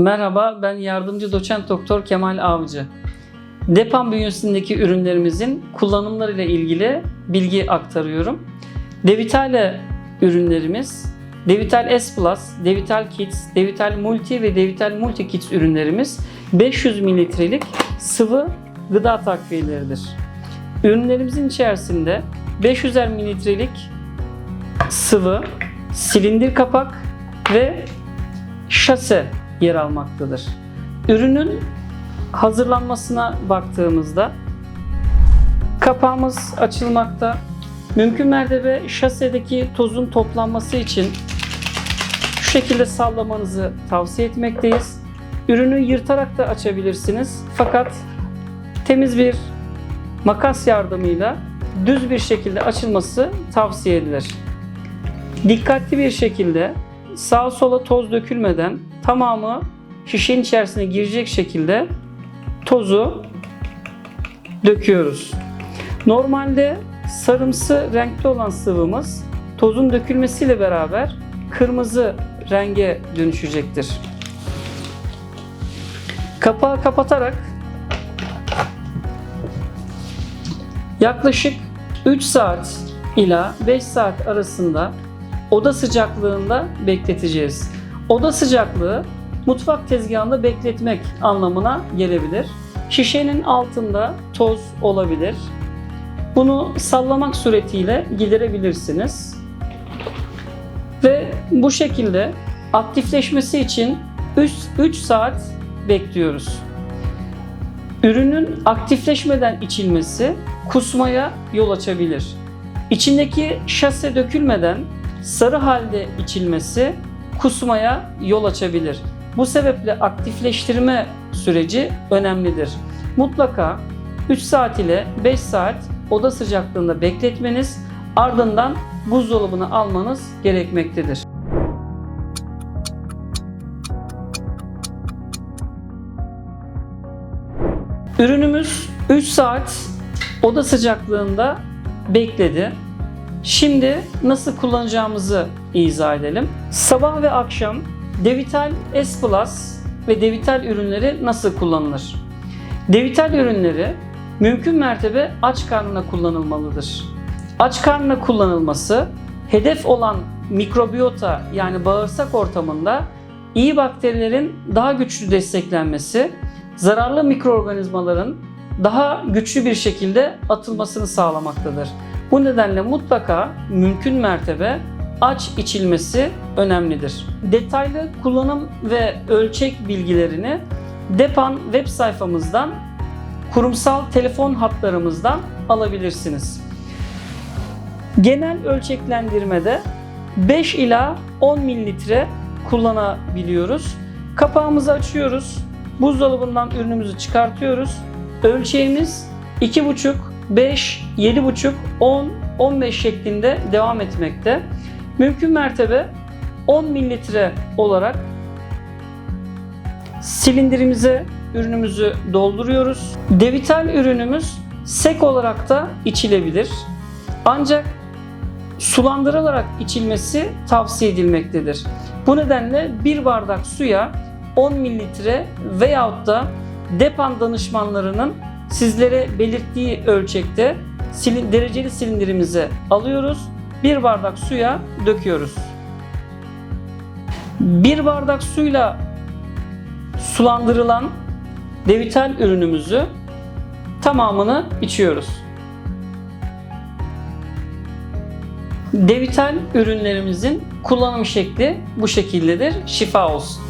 Merhaba, ben yardımcı doçent doktor Kemal Avcı. Depan bünyesindeki ürünlerimizin kullanımları ile ilgili bilgi aktarıyorum. Devitale ürünlerimiz, Devital S Plus, Devital Kids, Devital Multi ve Devital Multi Kids ürünlerimiz 500 mililitrelik sıvı gıda takviyeleridir. Ürünlerimizin içerisinde 500'er mililitrelik sıvı, silindir kapak ve şase yer almaktadır. Ürünün hazırlanmasına baktığımızda kapağımız açılmakta. Mümkün mertebe şasedeki tozun toplanması için şu şekilde sallamanızı tavsiye etmekteyiz. Ürünü yırtarak da açabilirsiniz. Fakat temiz bir makas yardımıyla düz bir şekilde açılması tavsiye edilir. Dikkatli bir şekilde sağa sola toz dökülmeden tamamı şişenin içerisine girecek şekilde tozu döküyoruz. Normalde sarımsı renkli olan sıvımız tozun dökülmesiyle beraber kırmızı renge dönüşecektir. Kapağı kapatarak yaklaşık 3 saat ila 5 saat arasında oda sıcaklığında bekleteceğiz. Oda sıcaklığı mutfak tezgahında bekletmek anlamına gelebilir. Şişenin altında toz olabilir. Bunu sallamak suretiyle giderebilirsiniz. Ve bu şekilde aktifleşmesi için 3, 3 saat bekliyoruz. Ürünün aktifleşmeden içilmesi kusmaya yol açabilir. İçindeki şase dökülmeden sarı halde içilmesi kusmaya yol açabilir. Bu sebeple aktifleştirme süreci önemlidir. Mutlaka 3 saat ile 5 saat oda sıcaklığında bekletmeniz ardından buzdolabına almanız gerekmektedir. Ürünümüz 3 saat oda sıcaklığında bekledi. Şimdi nasıl kullanacağımızı izah edelim. Sabah ve akşam Devital S Plus ve Devital ürünleri nasıl kullanılır? Devital ürünleri mümkün mertebe aç karnına kullanılmalıdır. Aç karnına kullanılması hedef olan mikrobiyota yani bağırsak ortamında iyi bakterilerin daha güçlü desteklenmesi, zararlı mikroorganizmaların daha güçlü bir şekilde atılmasını sağlamaktadır. Bu nedenle mutlaka mümkün mertebe aç içilmesi önemlidir. Detaylı kullanım ve ölçek bilgilerini Depan web sayfamızdan, kurumsal telefon hatlarımızdan alabilirsiniz. Genel ölçeklendirmede 5 ila 10 mililitre kullanabiliyoruz. Kapağımızı açıyoruz. Buzdolabından ürünümüzü çıkartıyoruz. Ölçeğimiz 2,5, 5, 7,5, 10, 15 şeklinde devam etmekte. Mümkün mertebe 10 mililitre olarak silindirimize ürünümüzü dolduruyoruz. Devital ürünümüz sek olarak da içilebilir. Ancak sulandırılarak içilmesi tavsiye edilmektedir. Bu nedenle bir bardak suya 10 mililitre veyahut da depan danışmanlarının sizlere belirttiği ölçekte silin, dereceli silindirimize alıyoruz. Bir bardak suya döküyoruz. Bir bardak suyla sulandırılan Devital ürünümüzü tamamını içiyoruz. Devital ürünlerimizin kullanım şekli bu şekildedir. Şifa olsun.